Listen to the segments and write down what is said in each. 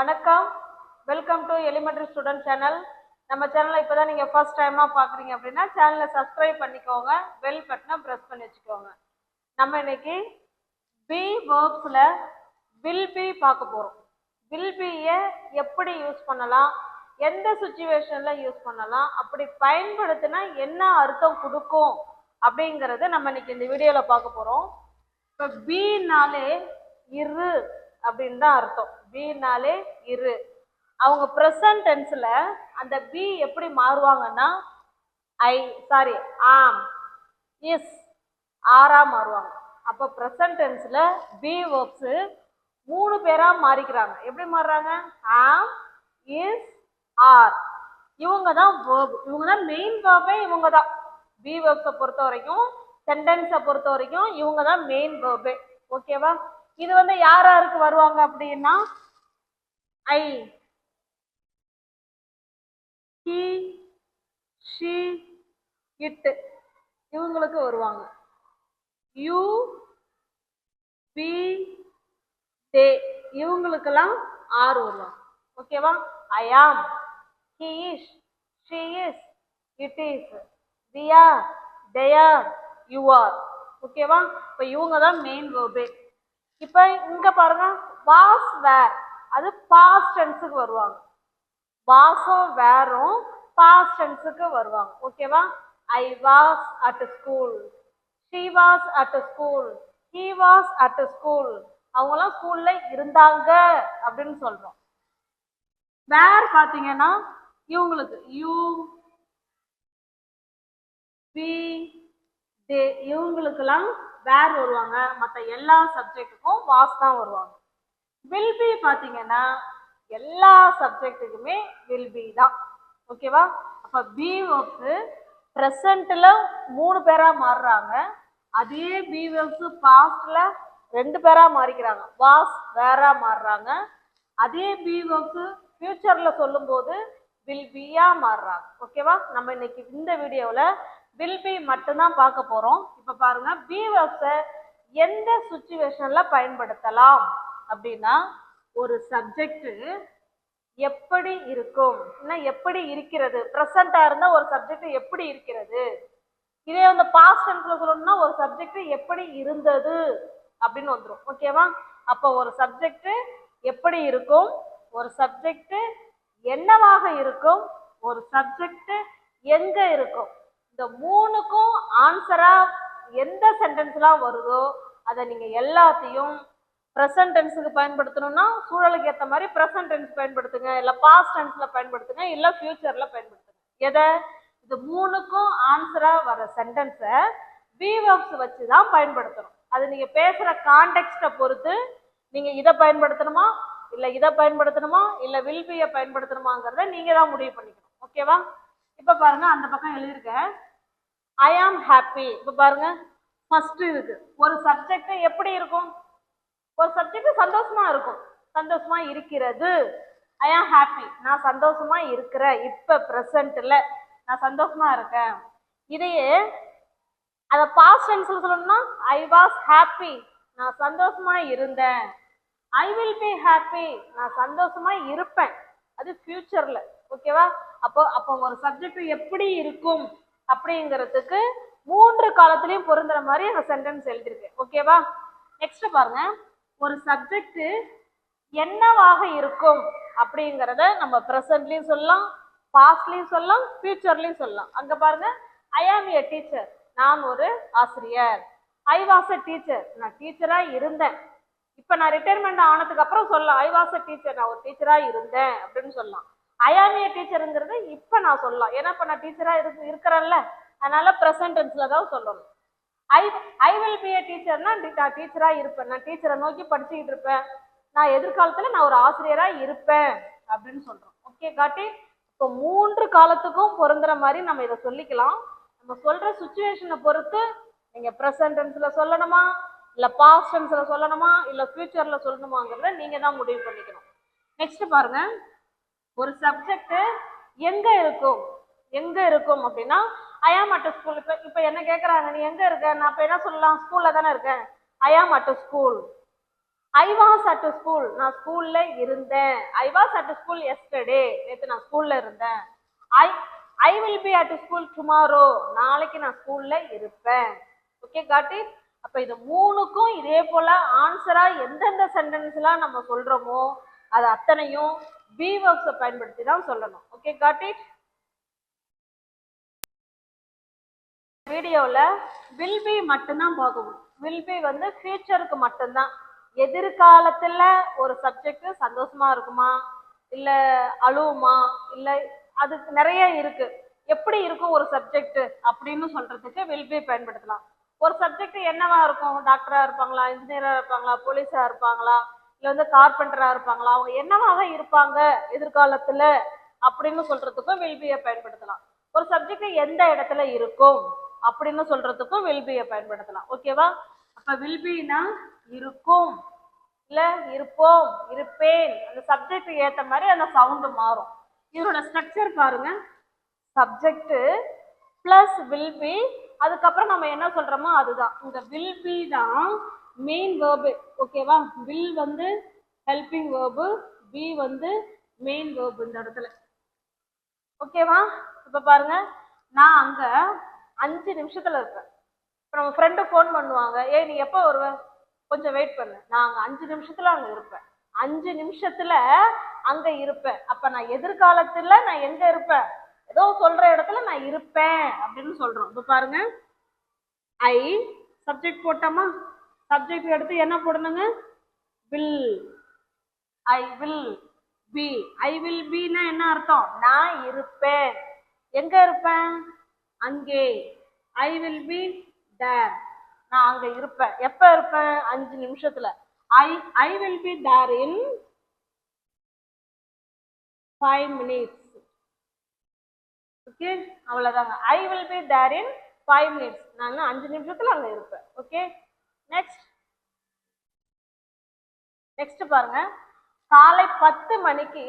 வணக்கம். Welcome to elementary student channel நம்ம சேனலை இப்போ தான் நீங்கள் ஃபர்ஸ்ட் டைமாக பார்க்குறீங்க அப்படின்னா சேனலை சப்ஸ்கிரைப் பண்ணிக்கோங்க. பெல் பட்டனை ப்ரெஸ் பண்ணி வச்சுக்கோங்க. நம்ம இன்னைக்கு பி வேர்ப்ஸில் வில் பி பார்க்க போகிறோம் வில் பியை எப்படி யூஸ் பண்ணலாம்? எந்த சுச்சுவேஷனில் யூஸ் பண்ணலாம்? அப்படி பயன்படுத்தினா என்ன அர்த்தம் கொடுக்கும்? அப்படிங்கிறத நம்ம இன்னைக்கு இந்த வீடியோவில் பார்க்க போகிறோம் இப்போ பீனாலே இரு. அப்படின்னு தான் அர்த்தம். பீனாலே இரு. அவங்க ப்ரெசன்ட் டென்ஸில் அந்த பி எப்படி மாறுவாங்கன்னா ஐ சாரி ஆம் இஸ் ஆரா மாறுவாங்க. அப்போ ப்ரெசன்ட் டென்ஸில் பி வேர்ப்ஸு மூணு பேராக மாறிக்கிறாங்க. எப்படி மாறுறாங்க? ஆம் இஸ் ஆர் இவங்க தான் வேர்பு இவங்க தான் மெயின் வேர்பே இவங்க தான். பி வேர்ப்ஸை பொறுத்த வரைக்கும் சென்டென்ஸை பொறுத்த வரைக்கும் இவங்க தான் மெயின் வேர்பே ஓகேவா இது வந்து யார் யாருக்கு வருவாங்க அப்படின்னா ஐ ஹி ஷி இட்டு இவங்களுக்கு வருவாங்க. யூ பி தே இவங்களுக்கெல்லாம் ஆறு வருவாங்க. ஓகேவா? I am. He is she is it is. We are they are you are. ஓகேவா? இப்போ இவங்க தான் மெயின் வேர்பே இப்போ இங்க பாருங்க வாஸ் வேர் அது பாஸ்ட் டென்ஸுக்கு வருவாங்க. வாஸும் வேரும் பாஸ்ட் டென்ஸுக்கு வருவாங்க. ஓகேவா I was at school she was at school he was at school அவங்களாம் ஸ்கூல்ல இருந்தாங்க அப்படின்னு சொல்றோம். வேர் பாத்தீங்கன்னா இவங்களுக்கு யூ பி தே இவங்களுக்கெல்லாம் வேர் வருவாங்க மற்ற எல்லா சப்ஜெக்ட்டுக்கும் வாஸ் தான் வருவாங்க. வில் பி பார்த்தீங்கன்னா எல்லா சப்ஜெக்ட்டுக்குமே வில் பி தான். ஓகேவா அப்போ பி ஒர்க்கு ப்ரெசண்ட்டில் மூணு பேராக மாறுறாங்க. அதே பி ஒர்க்ஸு பாஸ்டில் ரெண்டு பேராக மாறிக்கிறாங்க. வாஸ் வேறாக மாறுறாங்க. அதே பி ஒர்க்ஸு ஃப்யூச்சரில் சொல்லும்போது வில் பியாக மாறுறாங்க. ஓகேவா நம்ம இன்னைக்கு இந்த வீடியோவில் வில் பி மட்டும்தான் பார்க்க போகிறோம் இப்போ பாருங்க பி ஒர்க்ஸை எந்த சுச்சுவேஷனில் பயன்படுத்தலாம்? அப்படின்னா ஒரு சப்ஜெக்ட் எப்படி இருக்கும்? இல்லை எப்படி இருக்கிறது? ப்ரெசண்ட்டாக இருந்தால் ஒரு சப்ஜெக்ட் எப்படி இருக்கிறது? இதே வந்து பாஸ்ட் டென்ஸில் சொல்லணும்னா ஒரு சப்ஜெக்ட் எப்படி இருந்தது? அப்படின்னு வந்துடும் ஓகேவா அப்போ ஒரு சப்ஜெக்ட் எப்படி இருக்கும்? ஒரு சப்ஜெக்ட் என்னவாக இருக்கும்? ஒரு சப்ஜெக்ட் எங்க இருக்கும்? இந்த மூணுக்கும் ஆன்சரா எந்த சென்டென்ஸ்லாம் வருதோ அதை நீங்க எல்லாத்தையும் ப்ரெசன்ட் டென்ஸுக்கு பயன்படுத்தணும்னா சூழலுக்கு ஏற்ற மாதிரி ப்ரெசன்ட் டென்ஸ் பயன்படுத்துங்க இல்லை பாஸ்ட் டென்ஸில் பயன்படுத்துங்க இல்லை ஃபியூச்சரில் பயன்படுத்துங்க. எதை? இது மூணுக்கும் ஆன்சராக வர சென்டென்ஸை பிவப்ஸ் வச்சு தான் பயன்படுத்தணும். அது நீங்கள் பேசுகிற கான்டெக்ட்டை பொறுத்து நீங்கள் இதை பயன்படுத்தணுமா இல்லை இதை பயன்படுத்தணுமா இல்லை வில்பியை பயன்படுத்தணுமாங்கிறத நீங்கள் தான் முடிவு பண்ணிக்கணும். ஓகேவா இப்போ பாருங்கள் அந்த பக்கம் எழுதியிருக்கேன். ஐ ஆம் ஹாப்பி இப்போ பாருங்க ஃபர்ஸ்ட் இருக்கு ஒரு சப்ஜெக்ட் எப்படி இருக்கும்? ஒரு சப்ஜெக்ட் சந்தோஷமா இருக்கும். சந்தோஷமா இருக்கிறது. ஐ ஆம் ஹாப்பி நான் சந்தோஷமா இருக்கிறேன் இப்போ ப்ரெசண்ட்டில் நான் சந்தோஷமா இருக்கேன். இதையே அதை பாஸ்ட் டென்ஸில் சொல்லணும்னா ஐ வாஸ் ஹாப்பி நான் சந்தோஷமா இருந்தேன். ஐ வில் பி ஹாப்பி நான் சந்தோஷமா இருப்பேன். அது ஃபியூச்சரில் ஓகேவா அப்போ அப்போ ஒரு சப்ஜெக்ட் எப்படி இருக்கும்? அப்படிங்கிறதுக்கு மூன்று காலத்திலையும் பொருந்துற மாதிரி அந்த சென்டென்ஸ் எழுதியிருக்கு. ஓகேவா நெக்ஸ்ட் பாருங்க. ஒரு சப்ஜெக்ட் என்னவாக இருக்கும் அப்படிங்கிறத நம்ம ப்ரெசன்ட்லையும் சொல்லலாம் பாஸ்ட்லையும் சொல்லலாம் ஃபியூச்சர்லையும் சொல்லலாம். அங்க பாருங்க. ஐ ஆம் ஏ டீச்சர் நான் ஒரு ஆசிரியர். ஐ வாஸ் அ டீச்சர் நான் டீச்சரா இருந்தேன். இப்போ நான் ரிட்டையர்மெண்ட் ஆனதுக்கு அப்புறம் சொல்லலாம். ஐ வாஸ் அ டீச்சர் நான் ஒரு டீச்சரா இருந்தேன் அப்படின்னு சொல்லலாம். ஐ டீச்சருங்கிறது இப்போ நான் சொல்லலாம். ஏன்னா இப்போ நான் டீச்சரா இருக்கு இருக்கிறேன்ல. அதனால ப்ரெசன்ட் தான் சொல்லணும். ஐ ஐ வில் பி ஏ டீச்சர்னா நான் டீச்சரா இருப்பேன். நான் டீச்சரை நோக்கி படிச்சுக்கிட்டு இருப்பேன். நான் எதிர்காலத்துல நான் ஒரு ஆசிரியரா இருப்பேன் அப்படின்னு சொல்றோம். ஓகே காட்டி இப்போ மூன்று காலத்துக்கும் பொருந்துற மாதிரி நம்ம இதை சொல்லிக்கலாம். நம்ம சொல்ற சுச்சுவேஷனை பொறுத்து நீங்க ப்ரெசன்ட் சொல்லணுமா? இல்ல பாஸ்ட் சொல்லணுமா? இல்ல ஃபியூச்சர்ல சொல்லணுமாங்கிறத நீங்க தான் முடிவு பண்ணிக்கணும். நெக்ஸ்ட் பாருங்க. ஒரு சப்ஜெக்ட் எங்க இருக்கும் எங்க இருக்கும் அப்படின்னா ஐ அட் ஸ்கூல் இப்போ இப்போ என்ன கேட்குறாங்க நீ எங்க இருக்க? நான் இப்போ என்ன சொல்லலாம்? ஸ்கூல்ல தானே இருக்கேன். I am at school I was at school நான் ஸ்கூல்ல இருந்தேன். I was at school yesterday நேற்று நான் ஸ்கூல்ல இருந்தேன். I I will be at school tomorrow நாளைக்கு நான் ஸ்கூல்ல இருப்பேன். ஓகே காட்டி அப்ப இது மூணுக்கும் இதே போல ஆன்சரா எந்தெந்த சென்டென்ஸ்லாம் நம்ம சொல்றோமோ அது அத்தனையும் பி வேர்ப்ஸை பயன்படுத்தி தான் சொல்லணும். ஓகே காட் இட் வீடியோவில் வில் பி மட்டும்தான் பார்க்கணும் வில் பி வந்து ஃபியூச்சருக்கு மட்டும்தான். எதிர்காலத்தில் ஒரு சப்ஜெக்ட் சந்தோஷமா இருக்குமா? இல்லை அழுவுமா? இல்லை அதுக்கு நிறைய இருக்கு. எப்படி இருக்கும் ஒரு சப்ஜெக்ட் அப்படின்னு சொல்றதுக்கு வில் பி பயன்படுத்தலாம். ஒரு சப்ஜெக்ட் என்னவா இருக்கும்? டாக்டரா இருப்பாங்களா? இன்ஜினியரா இருப்பாங்களா? போலீஸா இருப்பாங்களா? இல்லை வந்து கார்பெண்டரா இருப்பாங்களா? அவங்க என்னவாக இருப்பாங்க எதிர்காலத்துல அப்படின்னு சொல்றதுக்கும் வில்பியை பயன்படுத்தலாம். ஒரு சப்ஜெக்ட் எந்த இடத்துல இருக்கும் அப்படின்னு சொல்றதுக்கும் வில்பியை பயன்படுத்தலாம். ஓகேவா அப்ப வில்பின்னா இருக்கும். இல்ல இருப்போம் இருப்பேன். அந்த சப்ஜெக்ட் ஏத்த மாதிரி அந்த சவுண்டு மாறும். இதோட ஸ்ட்ரக்சர் பாருங்க. சப்ஜெக்ட் பிளஸ் வில் பி அதுக்கப்புறம் நம்ம என்ன சொல்றோமோ அதுதான். இந்த வில் பி தான் மெயின் வேர்பு ஓகேவா வில் வந்து ஹெல்பிங் வேர்பு பி வந்து மெயின் வேர்பு இந்த இடத்துல. ஓகேவா இப்போ பாருங்க. நான் அங்கே அஞ்சு நிமிஷத்தில் இருப்பேன் இப்போ நம்ம ஃப்ரெண்டு ஃபோன் பண்ணுவாங்க. ஏய் நீ எப்போ வருவ? கொஞ்சம் வெயிட் பண்ணு. நான் அங்கே அஞ்சு நிமிஷத்தில் அங்கே இருப்பேன். அஞ்சு நிமிஷத்தில் அங்கே இருப்பேன். அப்போ நான் எதிர்காலத்தில் நான் எங்கே இருப்பேன்? ஏதோ சொல்கிற இடத்துல நான் இருப்பேன் அப்படின்னு சொல்கிறோம் இப்போ பாருங்க. ஐ சப்ஜெக்ட் போட்டோமா? சப்ஜெக்ட் எடுத்து என்ன போடணுங்க? Will I will be I will பின்னா என்ன அர்த்தம்? நான் இருப்பேன். எங்க இருப்பேன்? அங்கே. ஐ வில் பி தேர் நான் அங்க இருப்பேன். எப்ப இருப்பேன்? அஞ்சு நிமிஷத்துல. I I will be there in five minutes okay அவ்வளோதாங்க I will be there in five minutes நான் அஞ்சு நிமிஷத்துல அங்க இருப்பேன். ஓகே நெக்ஸ்ட் நெக்ஸ்ட் பாருங்க. காலை பத்து மணிக்கு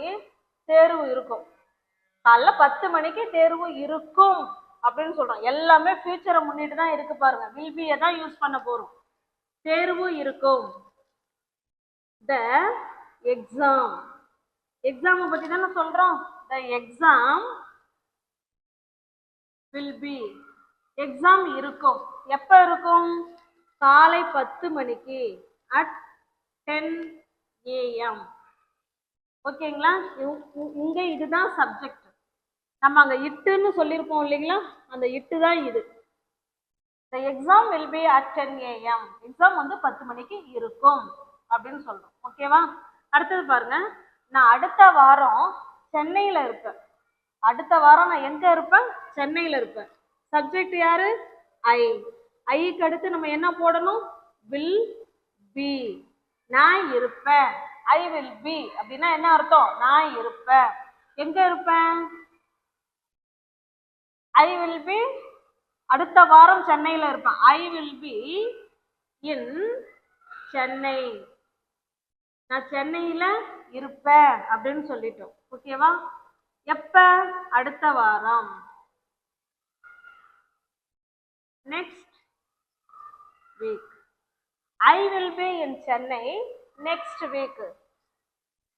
தேர்வு இருக்கும். காலைல பத்து மணிக்கு தேர்வு இருக்கும் அப்படின்னு சொல்றோம். எல்லாமே ஃபியூச்சரை முன்னிட்டு தான் இருக்கு பாருங்க. வில்பியை தான் யூஸ் பண்ண போறோம். தேர்வு இருக்கும். த எக்ஸாம் எக்ஸாமை பத்தி தானே சொல்றோம். The exam will be exam இருக்கும். எப்போ இருக்கும்? காலை பத்து மணிக்கு அட் டென் ஏஎம் ஓகேங்களா இவ்- இங்க இதுதான் சப்ஜெக்ட் நம்ம அங்க இட்டுன்னு சொல்லியிருப்போம் இல்லைங்களா? அந்த இட்டு தான் இது the exam will be at ten AM exam வந்து பத்து மணிக்கு இருக்கும் அப்படின்னு சொல்றோம். ஓகேவா அடுத்தது பாருங்க. நான் அடுத்த வாரம் சென்னையில் இருப்பேன். அடுத்த வாரம் நான் எங்க இருப்பேன்? சென்னையில் இருப்பேன். சப்ஜெக்ட் யாரு? ஐ ஐக்கு அடுத்து நம்ம என்ன போடணும்? வில் பி நான் இருப்பேன். ஐ வில் பி அப்படின்னா என்ன அர்த்தம்? நான் இருப்பேன். எங்க இருப்பேன்? ஐ வில் பி அடுத்த வாரம் சென்னையில இருப்பேன். I will be in Chennai. நான் சென்னையில இருப்பேன் அப்படின்னு சொல்லிட்டோம். ஓகேவா எப்ப? அடுத்த வாரம். Next week I will be in Chennai next week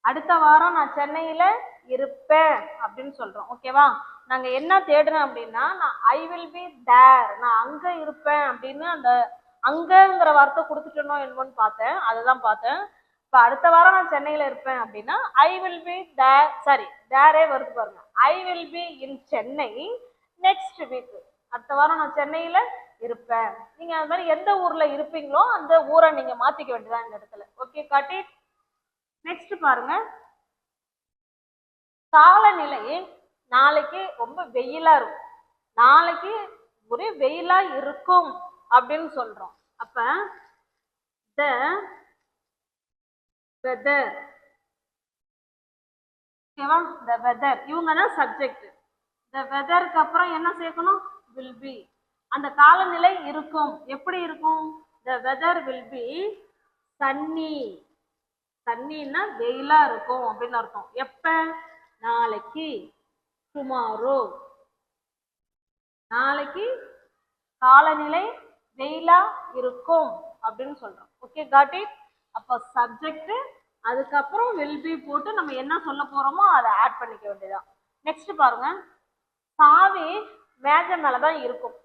அடுத்த வாரம் நான் சென்னையில் இருப்பேன் அப்படின்னு சொல்கிறோம் ஓகேவா நாங்கள் என்ன தேடுறோம் அப்படின்னா நான் ஐ வில் பி தேர் நான் அங்கே இருப்பேன் அப்படின்னு அந்த அங்கேங்கிற வார்த்தை கொடுத்துட்டனோ என்னமோன்னு பார்த்தேன். அதுதான் பார்த்தேன். இப்போ அடுத்த வாரம் நான் சென்னையில் இருப்பேன் அப்படின்னா I will be there sorry தேரே வருது பாருங்க. I will be in Chennai next week அடுத்த வாரம் நான் சென்னையில் இருப்பேன். நீங்க அது மாதிரி எந்த ஊர்ல இருப்பீங்களோ அந்த ஊரை நீங்க மாத்திக்க வேண்டியதான் இந்த இடத்துல. ஓகே காட்டி. நெக்ஸ்ட் பாருங்க. காலநிலை நாளைக்கு ரொம்ப வெயிலா இருக்கும். நாளைக்கு ஒரே வெயிலா இருக்கும் அப்படின்னு சொல்றோம். அப்ப த வெதர் ஓகேவா த வெதர் இவங்க தான் சப்ஜெக்ட் த வெதருக்கு அப்புறம் என்ன சேர்க்கணும்? வில் பி அந்த காலநிலை இருக்கும். எப்படி இருக்கும்? The weather will be sunny சன்னின்னா வெயிலா இருக்கும் அப்படின்னு அர்த்தம். எப்ப? நாளைக்கு டுமாரோ நாளைக்கு காலநிலை வெயிலா இருக்கும் அப்படின்னு சொல்றோம். ஓகே காட் இட் அப்போ சப்ஜெக்ட் அதுக்கப்புறம் வில் பி போட்டு நம்ம என்ன சொல்ல போறோமோ அதை ஆட் பண்ணிக்க வேண்டியதான் நெக்ஸ்ட் பாருங்க. சாவி மேஜை மேலதான் இருக்கும்.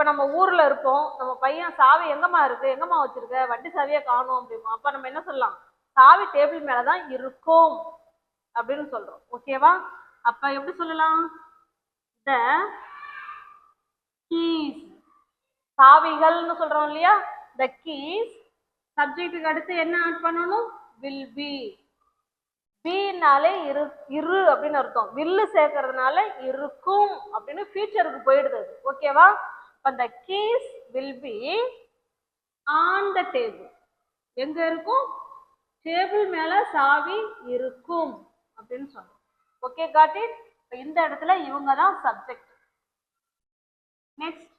இப்போ நம்ம ஊர்ல இருப்போம். நம்ம பையன் சாவி எங்கம்மா இருக்கு? எங்கம்மா வச்சிருக்க? வட்டி சாவியை காணும் அப்படிமா. அப்போ நம்ம என்ன சொல்லலாம்? சாவி டேபிள் மேலே தான் இருக்கும் அப்படின்னு சொல்றோம். ஓகேவா அப்ப எப்படி சொல்லலாம்? த கீஸ் சாவிகள்னு சொல்றோம் இல்லையா? த கீஸ் சப்ஜெக்டுக்கு அடுத்து என்ன ஆட் பண்ணணும்? வில் பி பீனாலே இரு இரு அப்படின்னு அர்த்தம். வில்லு சேர்க்கறதுனால இருக்கும் அப்படின்னு ஃபியூச்சருக்கு போயிடுது ஓகேவா அப்போ the keys will be on the table. எங்க இருக்கும்? டேபிள் மேல சாவி இருக்கும் அப்படின்னு சொல்றோம். ஓகே காட் இட் இப்போ இந்த இடத்துல இவங்க தான் சப்ஜெக்ட் நெக்ஸ்ட்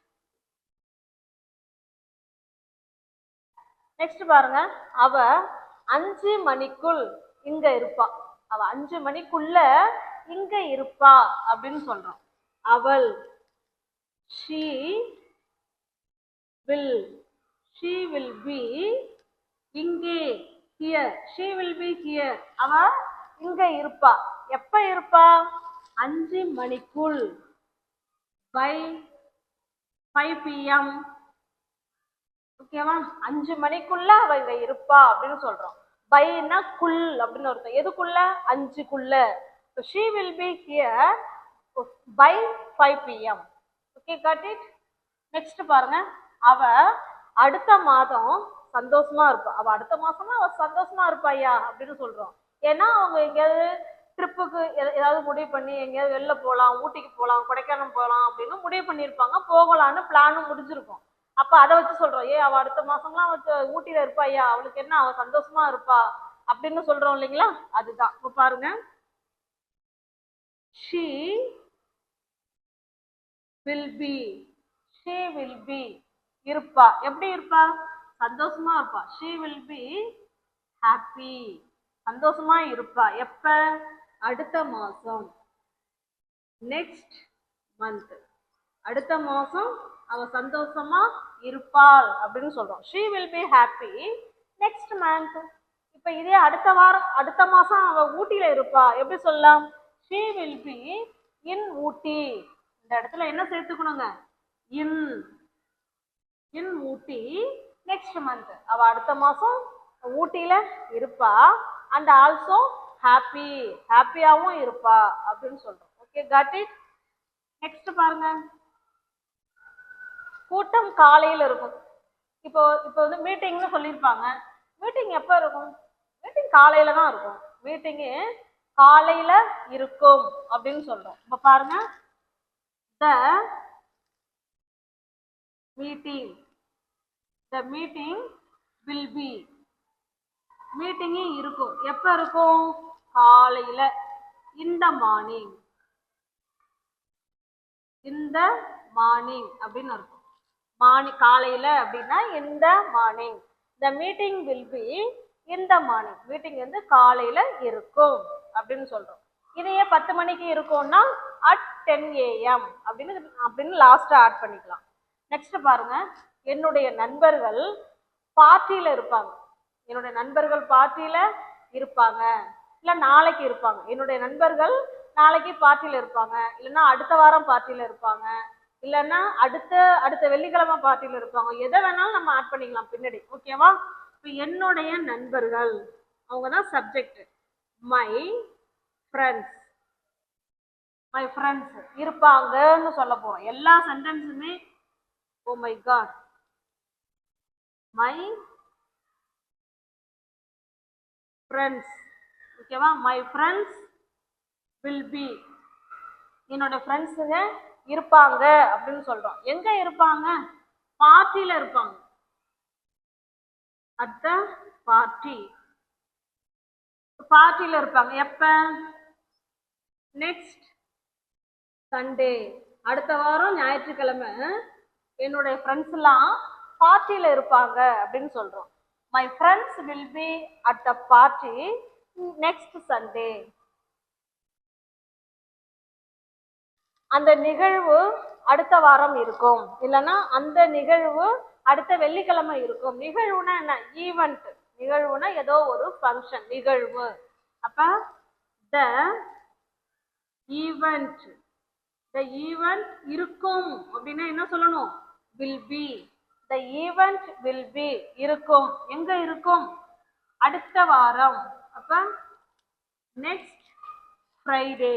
நெக்ஸ்ட் பாருங்க. அவ அஞ்சு மணிக்குள் இங்க இருப்பா. அவ அஞ்சு மணிக்குள்ள இங்க இருப்பா அப்படின்னு சொல்றோம். அவள் she will she will be இங்கே here. She will be here. அவ இங்க இருப்பா. எப்ப இருப்பா? அஞ்சு மணிக்குள். பை ஃபைவ் பிஎம் ஓகேவா அஞ்சு மணிக்குள்ள அவ இங்க இருப்பா அப்படின்னு சொல்றோம். பைனா குல் அப்படின்னு ஒருத்தன் எதுக்குள்ள? அஞ்சுக்குள்ள. She will be here by five PM okay got it next பாருங்க. அவ அடுத்த மாதம் சந்தோஷமா இருப்பா. அவ அடுத்த மாசமா அவ சந்தோஷமா இருப்பாயா அப்படின்னு சொல்றோம். ஏன்னா அவங்க எங்கேயாவது ட்ரிப்புக்கு ஏதாவது முடிவு பண்ணி எங்கேயாவது வெளில போகலாம் ஊட்டிக்கு போகலாம் கொடைக்கானல் போகலாம் அப்படின்னு முடிவு பண்ணியிருப்பாங்க. போகலான்னு பிளானும் முடிஞ்சிருக்கும். அப்போ அதை வச்சு சொல்கிறோம் ஏ அவள் அடுத்த மாதம்லாம் வச்சு ஊட்டியில் இருப்பா ஐயா. அவளுக்கு என்ன? அவள் சந்தோஷமா இருப்பா அப்படின்னு சொல்கிறோம் இல்லைங்களா? அதுதான். இப்போ பாருங்க. She will be she will be இருப்பா. எப்படி இருப்பா? சந்தோஷமா இருப்பா. ஷீ வில் பி ஹாப்பி சந்தோஷமா இருப்பா. எப்ப? அடுத்த மாசம். நெக்ஸ்ட் மந்த் அடுத்த மாசம் அவ சந்தோஷமா இருப்பாள் அப்படின்னு சொல்றோம். She will be happy next month இப்ப இதே அடுத்த வாரம் அடுத்த மாசம் அவ ஊட்டியில இருப்பா. எப்படி சொல்லலாம்? She will be in Ooty. இந்த இடத்துல என்ன சேர்த்துக்கணுங்க? இன் இன் ஊட்டி நெக்ஸ்ட் மந்த் அவ அடுத்த மாசம் ஊட்டியில இருப்பா. அண்ட் ஆல்சோ ஹாப்பி ஹாப்பியாவும் இருப்பா அப்படின்னு சொல்றோம். ஓகே காட் இட் நெக்ஸ்ட் பாருங்க. கூட்டம் காலையில இருக்கும். இப்போ இப்போ வந்து மீட்டிங்னு சொல்லியிருப்பாங்க. மீட்டிங் எப்போ இருக்கும்? மீட்டிங் காலையில தான் இருக்கும். மீட்டிங்கு காலையில இருக்கும் அப்படின்னு சொல்றோம். இப்போ பாருங்க. The meeting the meeting will be மீட்டிங்கே இருக்கும். எப்போ இருக்கும்? காலையில. இந்த மார்னிங் இந்த மார்னிங் அப்படின்னு இருக்கும். மார்னிங் காலையில அப்படின்னா இந்த morning the meeting will be இந்த மார்னிங் மீட்டிங் வந்து காலையில இருக்கும் அப்படின்னு சொல்றோம். இதையே பத்து மணிக்கு இருக்கும்னா அட் டென் ஏஎம் அப்படின்னு அப்படின்னு லாஸ்ட்டாக ஆட் பண்ணிக்கலாம். நெக்ஸ்ட் பாருங்க. என்னுடைய நண்பர்கள் பார்ட்டியில் இருப்பாங்க. என்னுடைய நண்பர்கள் பார்ட்டியில் இருப்பாங்க. இல்லை நாளைக்கு இருப்பாங்க. என்னுடைய நண்பர்கள் நாளைக்கு பார்ட்டியில் இருப்பாங்க. இல்லைன்னா அடுத்த வாரம் பார்ட்டியில் இருப்பாங்க. இல்லைன்னா அடுத்த அடுத்த வெள்ளிக்கிழமை பார்ட்டியில் இருப்பாங்க. எதை வேணாலும் நம்ம ஆட் பண்ணிக்கலாம் பின்னாடி. ஓகேவா இப்போ என்னுடைய நண்பர்கள். அவங்க தான் subject my friends my friends இருப்பாங்கன்னு சொல்ல போறோம். எல்லா சென்டென்ஸுமே oh my god my friends ஓகேவா மை ஃப்ரெண்ட்ஸ் வில் பி என்னோட ஃப்ரெண்ட்ஸுங்க இருப்பாங்க அப்படின்னு சொல்றோம். எங்க இருப்பாங்க? பார்ட்டியில இருப்பாங்க. அட் த பார்ட்டி பார்ட்டியில இருப்பாங்க. எப்ப? நெக்ஸ்ட் சண்டே அடுத்த வாரம் ஞாயிற்றுக்கிழமை என்னுடைய ஃப்ரெண்ட்ஸ் எல்லாம் பார்ட்டியில இருப்பாங்க அப்படின்னு சொல்றோம். My friends will be at the party next Sunday அந்த நிகழ்வு அடுத்த வாரம் இருக்கும். இல்லைன்னா அந்த நிகழ்வு அடுத்த வெள்ளிக்கிழமை இருக்கும். நிகழ்வுனா என்ன? ஈவெண்ட் நிகழ்வுனா ஏதோ ஒரு ஃபங்க்ஷன் நிகழ்வு. அப்ப த ஈவெண்ட் த ஈவெண்ட் இருக்கும் அப்படின்னா என்ன சொல்லணும்? Will be the event will be இருக்கும். எங்க இருக்கும்? அடுத்த வாரம். அப்ப நெக்ஸ்ட் ஃப்ரைடே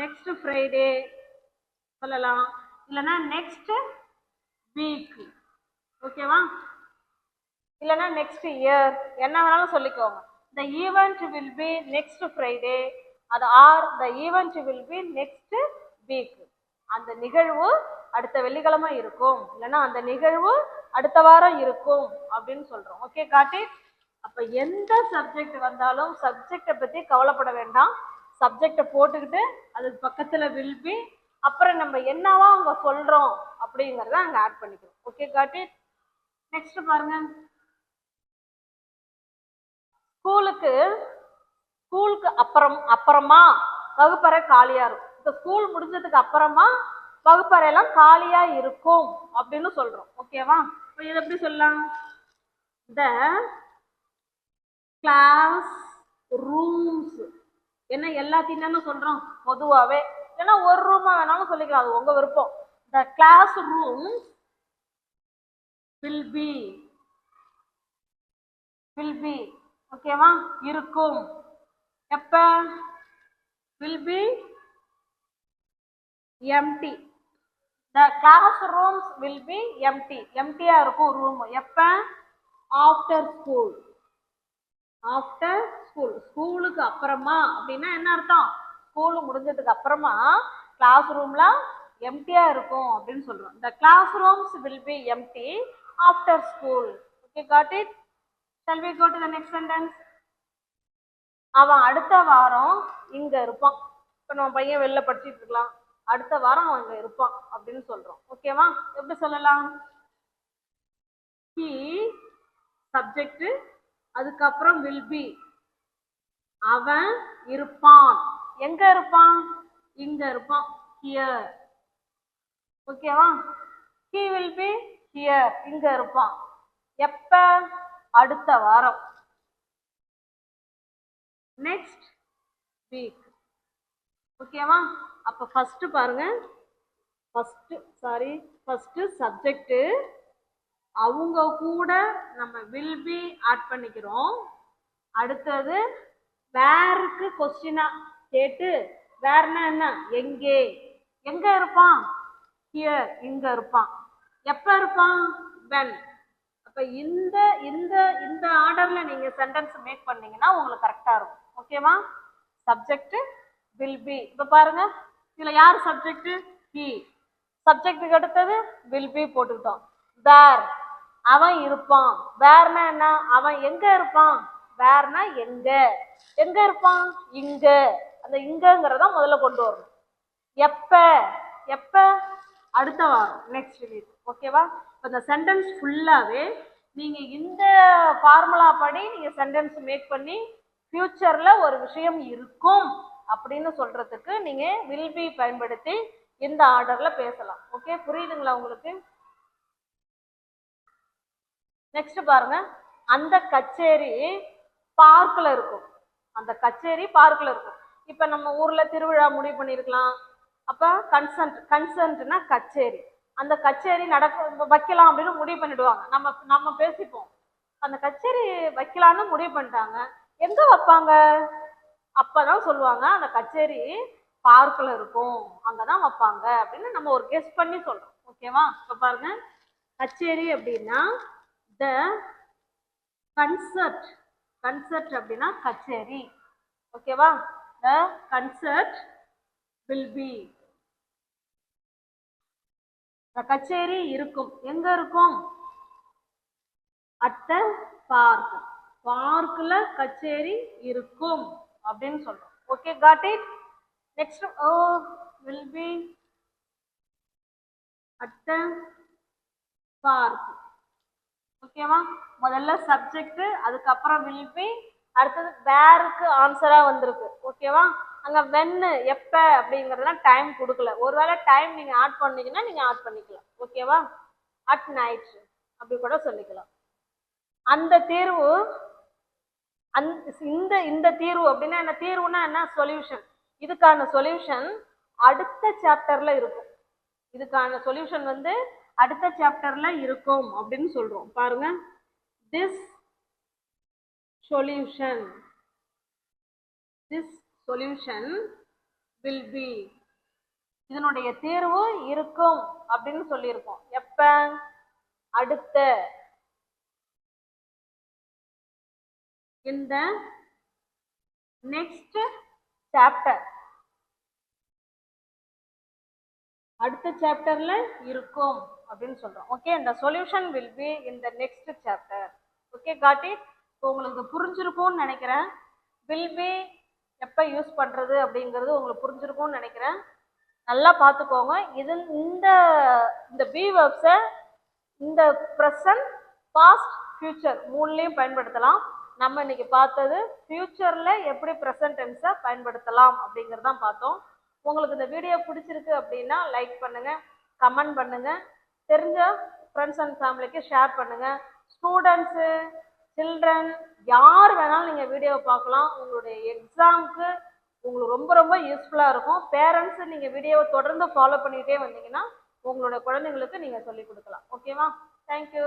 நெக்ஸ்ட் ஃப்ரைடே சொல்லலாம். இல்லைன்னா நெக்ஸ்ட் வீக் ஓகேவா இல்லைன்னா நெக்ஸ்ட் இயர் என்ன வேணாலும் சொல்லிக்கோங்க. The event will be next Friday அது or the event will be next week அந்த நிகழ்வு அடுத்த வெள்ளிக்கிழமை இருக்கும். இல்லைன்னா அந்த நிகழ்வு அடுத்த வாரம் இருக்கும் அப்படின்னு சொல்றோம். ஓகே காட்டி அப்ப எந்த சப்ஜெக்ட் வந்தாலும் சப்ஜெக்டை பத்தி கவலைப்பட வேண்டாம். சப்ஜெக்டை போட்டுக்கிட்டு அதுக்கு பக்கத்துல வில் பி அப்புறம் நம்ம என்னவா அவங்க சொல்றோம் அப்படிங்கறத அங்க ஆட் பண்ணிக்கிறோம். ஓகே காட்டி நெக்ஸ்ட் பாருங்க. ஸ்கூலுக்கு ஸ்கூலுக்கு அப்புறம் அப்புறமா வகுப்பறை காலியா இருக்கும். இந்த ஸ்கூல் முடிஞ்சதுக்கு அப்புறமா வகுப்பறை எல்லாம் காலியா இருக்கும் அப்படின்னு சொல்றோம். ஓகேவா இப்போ இதை எப்படி சொல்லலாம்? த கிளாஸ் ரூம்ஸ் என்ன எல்லாத்தையும் தானே சொல்றோம்? பொதுவாகவே ஏன்னா ஒரு ரூமா வேணாலும் சொல்லிக்கலாம். அது உங்க விருப்பம். The classroom will be will be ஓகேவா இருக்கும். எப்ப? Will be empty the classrooms will be empty எம்டியா இருக்கும் ரூம் எப்ப? ஆஃப்டர் ஸ்கூல் ஆஃப்டர் ஸ்கூல் ஸ்கூலுக்கு அப்புறமா. அப்படின்னா என்ன அர்த்தம்? ஸ்கூல் முடிஞ்சதுக்கு அப்புறமா கிளாஸ் ரூம்ல எம்டியா இருக்கும் அப்படின்னு சொல்றோம். The classrooms will be empty after school okay got it shall we go to the next sentence அவன் அடுத்த வாரம் இங்க இருப்பான். இப்ப நம்ம பையன் வெளில படிச்சிட்டு இருக்கலாம். அடுத்த வாரம் அவன் இங்க இருப்பான் அப்படின்னு சொல்றோம். ஓகேவா எப்படி சொல்லலாம்? He சப்ஜெக்ட் அதுக்கப்புறம் வில் பி அவன் இருப்பான். எங்க இருப்பான்? இங்க இருப்பான். ஹியர் ஓகேவா ஹி வில் பி ஹியர் இங்க இருப்பான். எப்ப? அடுத்த வாரம். நெக்ஸ்ட் வீக் ஓகேவா அப்ப ஃபர்ஸ்ட் பாருங்க. ஃபர்ஸ்ட் சாரி ஃபர்ஸ்ட் சப்ஜெக்ட் அவங்க கூட நம்ம வில் பி ஆட் பண்ணிக்கிறோம். அடுத்தது வேருக்கு கொஸ்டினா கேட்டு வேர்னா என்ன? எங்கே? எங்க இருப்பான்? ஹியர் இங்க இருப்பான். எப்ப இருப்பான்? வென் அப்ப இந்த இந்த இந்த ஆர்டர்ல நீங்க சென்டென்ஸ் மேக் பண்ணீங்கன்னா உங்களுக்கு கரெக்டா இருக்கும். ஓகேவா சப்ஜெக்ட் வில் பி இப்ப பாருங்க. இதுல யார் சப்ஜெக்ட் ஹி சப்ஜெக்ட்டுக்கு அடுத்தது வில் பி போட்டுக்கிட்டோம். வேர் அவன் இருப்பான். வேர்னா என்ன? அவன் எங்க இருப்பான்? வேர்னா எங்க? எங்க இருப்பான்? இங்க. அந்த இங்கங்கிறத முதல்ல கொண்டு வரணும். எப்ப? எப்ப? அடுத்த வாரம். நெக்ஸ்ட் வீக் ஓகேவா இப்போ இந்த சென்டென்ஸ் ஃபுல்லாகவே நீங்கள் இந்த ஃபார்முலா படி நீங்கள் சென்டென்ஸ் மேக் பண்ணி ஃபியூச்சர்ல ஒரு விஷயம் இருக்கும் அப்படின்னு சொல்றதுக்கு நீங்க வில் பி பயன்படுத்தி இந்த ஆர்டர்ல பேசலாம். ஓகே புரியுதுங்களா உங்களுக்கு? நெக்ஸ்ட் பாருங்க. அந்த கச்சேரி பார்க்கில் இருக்கும். அந்த கச்சேரி பார்க்கில் இருக்கும். இப்போ நம்ம ஊரில் திருவிழா முடிவு பண்ணிருக்கலாம். அப்போ கன்சன்ட் கன்சன்ட்னா கச்சேரி. அந்த கச்சேரி நடக்க வைக்கலாம் அப்படின்னு முடிவு பண்ணிடுவாங்க. நம்ம நம்ம பேசிப்போம். அந்த கச்சேரி வைக்கலான்னு முடிவு பண்ணிட்டாங்க. எங்க வைப்பாங்க? அப்பதான் சொல்லுவாங்க அந்த கச்சேரி பார்க்ல இருக்கும் அங்கதான் வைப்பாங்க அப்படின்னு நம்ம ஒரு கெஸ் பண்ணி சொல்றோம். ஓகேவா இப்ப பாருங்க. கச்சேரி அப்படின்னா த கன்சர்ட் கன்சர்ட் அப்படின்னா கச்சேரி. ஓகேவா த கன்சர்ட் வில் பி கச்சேரி இருக்கும். எங்க இருக்கும்? அட் த பார்க் பார்க்ல கச்சேரி இருக்கும் அப்படின்னு சொல்றோம். Okay got it next oh will be at the park ஓகேவா முதல்ல சப்ஜெக்ட் அதுக்கப்புறம் வில் பி அடுத்தது வேருக்கு ஆன்சரா வந்திருக்கு. ஓகேவா அங்க வென்னு எப்ப அப்படிங்கறதுலாம் டைம் கொடுக்கல. ஒருவேளை டைம் நீங்க ஆட் பண்ணீங்கன்னா நீங்க ஆட் பண்ணிக்கலாம். ஓகேவா அட் நைட் அப்படி கூட சொல்லிக்கலாம். அந்த தேர்வு அந் இந்த இந்த தீர்வு அப்படின்னா என்ன? தீர்வுனா என்ன? சொல்யூஷன் இதுக்கான சொல்யூஷன் அடுத்த சாப்டர்ல இருக்கும். இதுக்கான சொல்யூஷன் வந்து அடுத்த சாப்டர்ல இருக்கும் அப்படின்னு சொல்றோம். பாருங்க. This solution this solution will be இதனுடைய தீர்வு இருக்கும் அப்படின்னு சொல்லியிருக்கோம். எப்ப? அடுத்த இந்த next chapter. அடுத்த சாப்டர்ல இருக்கும் அப்படின்னு சொல்றோம். ஓகே இந்த solution will be in the next chapter okay காட்டி இப்போ உங்களுக்கு புரிஞ்சிருக்கும்னு நினைக்கிறேன். வில் பி எப்போ யூஸ் பண்ணுறது அப்படிங்கிறது உங்களுக்கு புரிஞ்சிருக்கும்னு நினைக்கிறேன். நல்லா பார்த்துக்கோங்க. இது இந்த இந்த பி வேர்ப்ஸை இந்த ப்ரெசன்ட் பாஸ்ட் ஃபியூச்சர் மூணுலேயும் பயன்படுத்தலாம். நம்ம இன்னைக்கு பார்த்தது ஃபியூச்சரில் எப்படி ப்ரெசன்ட் டென்ஸை பயன்படுத்தலாம் அப்படிங்கிறதான் பார்த்தோம். உங்களுக்கு இந்த வீடியோ பிடிச்சிருக்கு அப்படின்னா லைக் பண்ணுங்கள் கமெண்ட் பண்ணுங்கள் தெரிஞ்ச ஃப்ரெண்ட்ஸ் அண்ட் ஃபேமிலிக்கு ஷேர் பண்ணுங்கள் ஸ்டூடெண்ட்ஸு சில்ட்ரன் யார் வேணாலும் நீங்கள் வீடியோவை பார்க்கலாம். உங்களுடைய எக்ஸாமுக்கு உங்களுக்கு ரொம்ப ரொம்ப யூஸ்ஃபுல்லாக இருக்கும். பேரண்ட்ஸு நீங்கள் வீடியோவை தொடர்ந்து ஃபாலோ பண்ணிக்கிட்டே வந்தீங்கன்னா உங்களோட குழந்தைங்களுக்கு நீங்கள் சொல்லிக் கொடுக்கலாம். ஓகேவா தேங்க்யூ